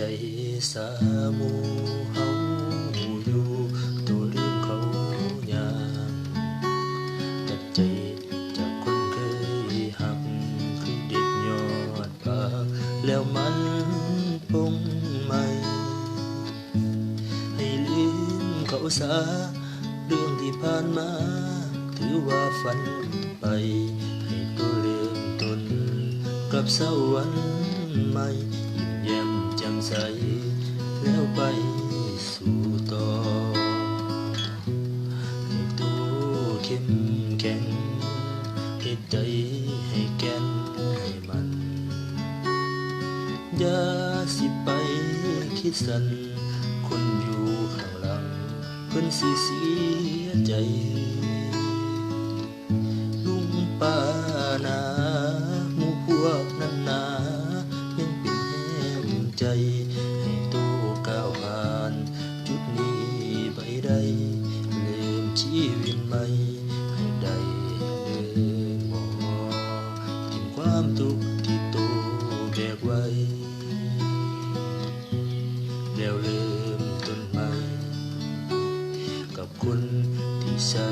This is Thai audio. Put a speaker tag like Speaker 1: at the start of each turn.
Speaker 1: ใจสามูเฮาอยู่ตัวลืมเขาอย่างตัดใจจากคนเคยหักคือเด็ดยอดปากแล้วมันปงใหม่ให้ลืมเขาซาเรื่องที่ผ่านมา ถือว่าฝันไป ให้ตัวเริ่มต้นกลับเสาวันใหม่ ยาสิไปคิดสัน คนอยู่ข้างหลัง เพิ่นสิเสียใจ ลุงป้านาหมู่พวกนั้นนายังเป็นแห่งใจ ให้ตัวก้าวผ่าน จุดนี้ไปได้เริ่มชีวิตใหม่ให้ได้เดินบ่ทิ้งความทุกข์ แล้วลืมต้นไม้กับคนที่ใส่